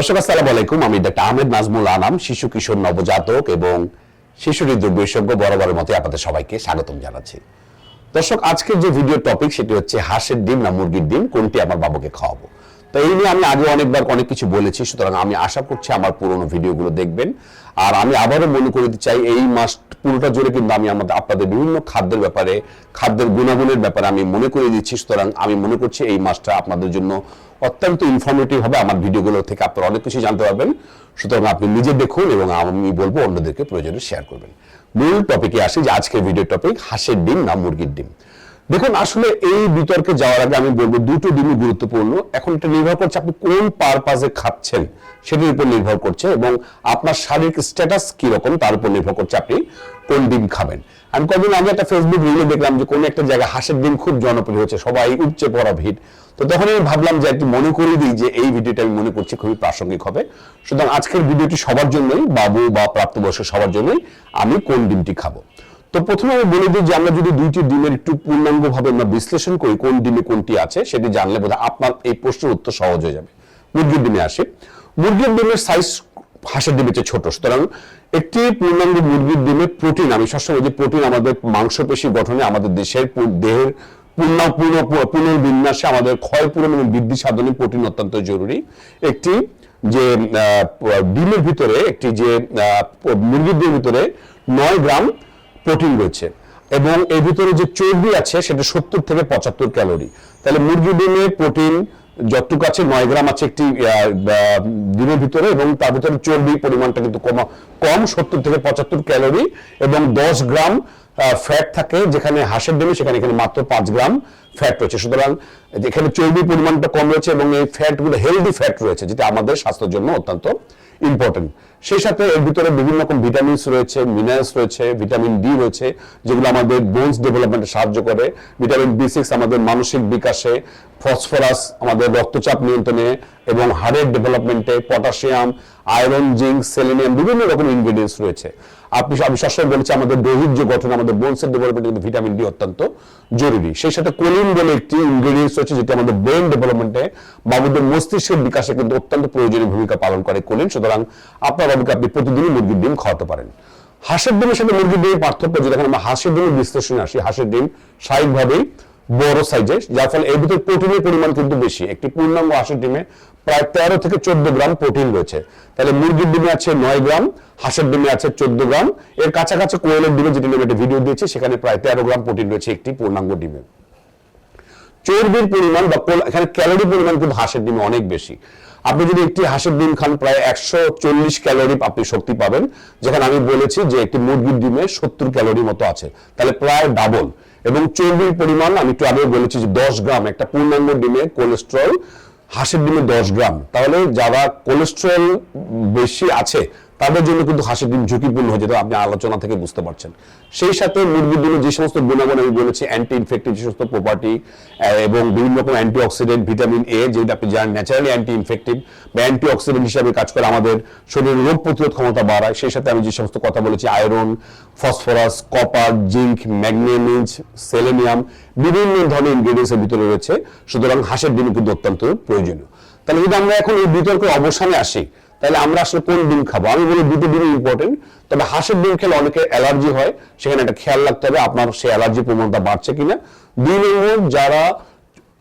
দর্শক, আসসালাম আলাইকুম। আমি ডাক্তার আহমেদ নাজমুল আনাম, শিশু কিশোর নবজাতক এবং শিশু হৃদরোগ বিশেষজ্ঞ বরাবরের মতে আপনাদের সবাইকে স্বাগতম জানাচ্ছি। দর্শক, আজকের যে ভিডিও টপিক সেটি হচ্ছে হাঁসের ডিম না মুরগির ডিম, কোনটি আমার বাবুকে খাওয়াবো? তো এই নিয়ে আমি আগে অনেকবার অনেক কিছু বলেছি, সুতরাং আমি আশা করছি আমার পুরনো ভিডিওগুলো দেখবেন। আর আমি আবারও মনে করে দিতে চাই, এই মাস পুরোটা জুড়ে কিন্তু আমি আমাদের আপনাদের বিভিন্ন খাদ্যের ব্যাপারে, খাদ্যের গুণাগুণের ব্যাপারে আমি মনে করে দিচ্ছি, সুতরাং আমি মনে করছি এই মাসটা আপনাদের জন্য অত্যন্ত ইনফরমেটিভ হবে, আমার ভিডিওগুলো থেকে আপনারা অনেক কিছু জানতে পারবেন। সুতরাং আপনি নিজে দেখুন এবং আমি বলব অন্যদেরকে প্রয়োজনে শেয়ার করবেন। মূল টপিকে আসি যে আজকের ভিডিও টপিক হাঁসের ডিম না মুরগির ডিম? দেখুন, আসলে এই বিতর্কে যাওয়ার আগে আমি বলব দুটো ডিমই গুরুত্বপূর্ণ। এখন এটা নির্ভর করছে আপনি কোন পারপাজে খাচ্ছেন, সেটির উপর নির্ভর করছে এবং আপনার শারীরিক স্ট্যাটাস কি রকম তার উপর নির্ভর করছে আপনি কোন ডিম খাবেন। আমি কদিন আগে একটা ফেসবুক রিলে দেখলাম যে কোন একটা জায়গায় হাঁসের ডিম খুব জনপ্রিয় হচ্ছে সবাই উপচে পড়া ভিড়। তো তখন আমি ভাবলাম যে একটু মনে করিয়ে দিই যে এই ভিডিওটা আমি মনে করছি খুবই প্রাসঙ্গিক হবে। সুতরাং আজকের ভিডিওটি সবার জন্যই, বাবু বা প্রাপ্তবয়স্ক সবার জন্যই আমি কোন ডিমটি খাব। তো প্রথমে আমি বলে দিই যে আমরা যদি দুইটি ডিমের একটু পূর্ণাঙ্গ ভাবে আমরা বিশ্লেষণ করি, কোন ডিমে কোনটি আছে সেটি জানলে বোধ আপনার এই প্রশ্নের উত্তর সহজ হয়ে যাবে। মুরগির ডিমে আসে। মুরগির ডিমের সাইজ হাঁসের ডিমের চেয়ে ছোট। সুতরাং একটি পূর্ণাঙ্গ মুরগির ডিমে প্রোটিন আমি সবসময় যে প্রোটিন আমাদের মাংসপেশি গঠনে আমাদের দেশের দেহের পূর্ণ পূর্ণ পুনর্বিন্যাসে আমাদের ক্ষয় পূরণ এবং বৃদ্ধি সাধনে প্রোটিন অত্যন্ত জরুরি। একটি যে ডিমের ভিতরে, একটি যে মুরগির ডিমের ভিতরে নয় গ্রাম প্রোটিন রয়েছে। এবং এর ভিতরে যে চর্বি আছে, সেটা সত্তর থেকে পঁচাত্তর ক্যালোরি। তাহলে মুরগি ডিমে প্রোটিন যতটুকু আছে, নয় গ্রাম আছে একটি ডিমের ভিতরে, এবং তার ভিতরে চর্বি পরিমাণটা কিন্তু কম কম সত্তর থেকে পঁচাত্তর ক্যালোরি, এবং দশ গ্রাম ফ্যাট থাকে, যেখানে হাঁসের ডিমে, সেখানে এখানে মাত্র পাঁচ গ্রাম ফ্যাট রয়েছে। সুতরাং এখানে চর্বির পরিমাণটা কম রয়েছে, এবং এই ফ্যাটগুলো হেলদি ফ্যাট রয়েছে, যেটা আমাদের স্বাস্থ্যের জন্য অত্যন্ত ইম্পর্টেন্ট সেই সাথে এর ভিতরে বিভিন্ন রকম ভিটামিনস রয়েছে মিনারেলস রয়েছে ভিটামিন ডি রয়েছে, যেগুলো আমাদের বোনস ডেভেলপমেন্টে সাহায্য করে। ভিটামিন বি সিক্স আমাদের মানসিক বিকাশে ফসফরাস আমাদের রক্তচাপ নিয়ন্ত্রণে এবং হাড়ের ডেভেলপমেন্টে পটাশিয়াম, আয়রন, জিঙ্ক, সেলেনিয়াম বিভিন্ন রকম ইনগ্রেডিয়েন্টস রয়েছে। আপনি আমি সবসময় বলেছি, আমাদের দৈহিক যে গঠন, আমাদের বোনসের ডেভেলপমেন্টে কিন্তু ভিটামিন ডি অত্যন্ত জরুরি। সেই সাথে কোলিন বলে একটি ইনগ্রেডিয়েন্টস রয়েছে, যেটা আমাদের ব্রেন ডেভেলপমেন্টে বাবুদের মস্তিষ্কের বিকাশে কিন্তু অত্যন্ত প্রয়োজনীয় ভূমিকা পালন করে কোলিন। সুতরাং আপনার বাবুকে আপনি প্রতিদিনই মুরগির ডিম খাওয়াতে পারেন। হাঁসের ডিমের সাথে মুরগির ডিমের পার্থক্য যদি এখন আমরা হাঁসের ডিমের বিশ্লেষণে আসি, হাঁসের ডিম স্বাভাবিকভাবেই বড় সাইজে যার ফলে এর ভিতরে প্রোটিনের পরিমাণ কিন্তু বেশি। একটি পূর্ণাঙ্গ হাঁসের ডিমে প্রায় তেরো থেকে চোদ্দ গ্রাম প্রোটিন রয়েছে। তাহলে মুরগির ডিমে আছে নয় গ্রাম, হাঁসের ডিমে আছে চোদ্দ গ্রাম। এর কাছাকাছি কোয়েলের ডিমে যেটি নিয়ে একটা ভিডিও দিয়েছি, সেখানে প্রায় তেরো গ্রাম প্রোটিন রয়েছে একটি পূর্ণাঙ্গ ডিমে। চর্বির পরিমাণ বা এখানে ক্যালোরি পরিমাণ কিন্তু হাঁসের ডিমে অনেক বেশি। আপনি যদি একটি হাঁসের ডিম খান, প্রায় একশো চল্লিশ ক্যালোরি আপনি শক্তি পাবেন, যেখানে আমি বলেছি যে একটি মুরগির ডিমে সত্তর ক্যালোরি মতো আছে। তাহলে প্রায় ডাবল এবং চর্বির পরিমাণ, আমি একটু আগে বলেছি যে দশ গ্রাম, একটা পূর্ণাঙ্গ ডিমে কোলেস্ট্রল হাঁসের ডিমে দশ গ্রাম। তাহলে যারা কোলেস্ট্রল বেশি আছে, তাদের জন্য কিন্তু হাঁসের ডিম ঝুঁকিপূর্ণ হয়ে যেতে, আপনি আলোচনা থেকে বুঝতে পারছেন। সেই সাথে মুরগির ডিমে যে সমস্ত গুণাগুণ আমি বলেছি অ্যান্টি ইনফেক্টিভ যে সমস্ত প্রপার্টি এবং বিভিন্ন রকম অ্যান্টি অক্সিডেন্ট ভিটামিন এ যেটা আপনি জানেন ন্যাচারালি অ্যান্টি ইনফেক্টিভ বা অ্যান্টি অক্সিডেন্ট হিসাবে কাজ করে আমাদের শরীরের রোগ প্রতিরোধ ক্ষমতা বাড়ায়। সেই সাথে আমি যে সমস্ত কথা বলেছি iron phosphorus, copper, zinc manganese selenium বিভিন্ন ধরনের ইনগ্রেডিয়েন্টস এর ভিতরে রয়েছে। সুতরাং হাঁসের ডিম কিন্তু অত্যন্ত প্রয়োজনীয়। তাহলে যদি আমরা এখন এই বিতর্কের অবসানে আসি, তাহলে আমরা আসলে কোন ডিম খাব? আমি বলি দুটো ডিমই ইম্পর্টেন্ট তবে হাঁসের ডিম খেলে অনেকের অ্যালার্জি হয়, সেখানে একটা খেয়াল রাখতে হবে আপনার সেই অ্যালার্জি প্রবণতা বাড়ছে কিনা। দুই নম্বর, যারা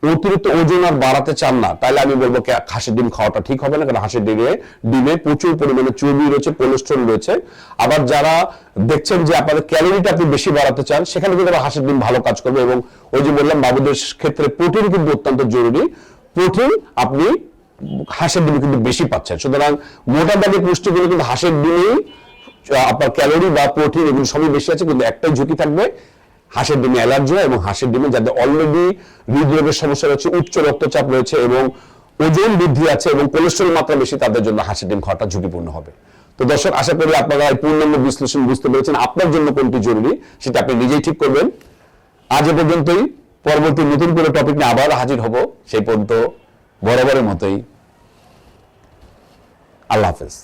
অতিরিক্ত ওজন আর বাড়াতে চান না, তাহলে আমি বলব হাঁসের ডিম খাওয়াটা ঠিক হবে না, কারণ হাঁসের ডিমে ডিমে প্রচুর পরিমাণে চর্বি রয়েছে কোলেস্ট্রল রয়েছে। আবার যারা দেখছেন যে আপনাদের ক্যালোরিটা আপনি বেশি বাড়াতে চান, সেখানে কিন্তু হাঁসের ডিম ভালো কাজ করবে এবং ওই যে বললাম, বাবুদের ক্ষেত্রে প্রোটিন কিন্তু অত্যন্ত জরুরি। প্রোটিন আপনি হাঁসের ডিমে কিন্তু বেশি পাচ্ছেন। সুতরাং মোটা দাগে পুষ্টিগুলো কিন্তু হাঁসের ডিমেই আপনার ক্যালোরি বা প্রোটিন এগুলো সবই বেশি আছে, কিন্তু একটাই ঝুঁকি থাকবে হাঁসের ডিমে অ্যালার্জি হয় এবং হাঁসের ডিমে যাদের অলরেডি হৃদরোগের সমস্যা রয়েছে, উচ্চ রক্তচাপ রয়েছে এবং ওজন বৃদ্ধি আছে এবং কোলেস্ট্রল মাত্রা বেশি, তাদের জন্য হাঁসের ডিম খাওয়াটা ঝুঁকিপূর্ণ হবে। তো দর্শক, আশা করি আপনারা এই পূর্ণাঙ্গ বিশ্লেষণ বুঝতে পেরেছেন। আপনার জন্য কোনটি জরুরি, সেটা আপনি নিজেই ঠিক করবেন। আজ এ পর্যন্তই। পরবর্তী নতুন করে টপিক নিয়ে আবার হাজির হব। সেই পর্যন্ত বরাবরের মতোই। আল্লাহ হাফেজ।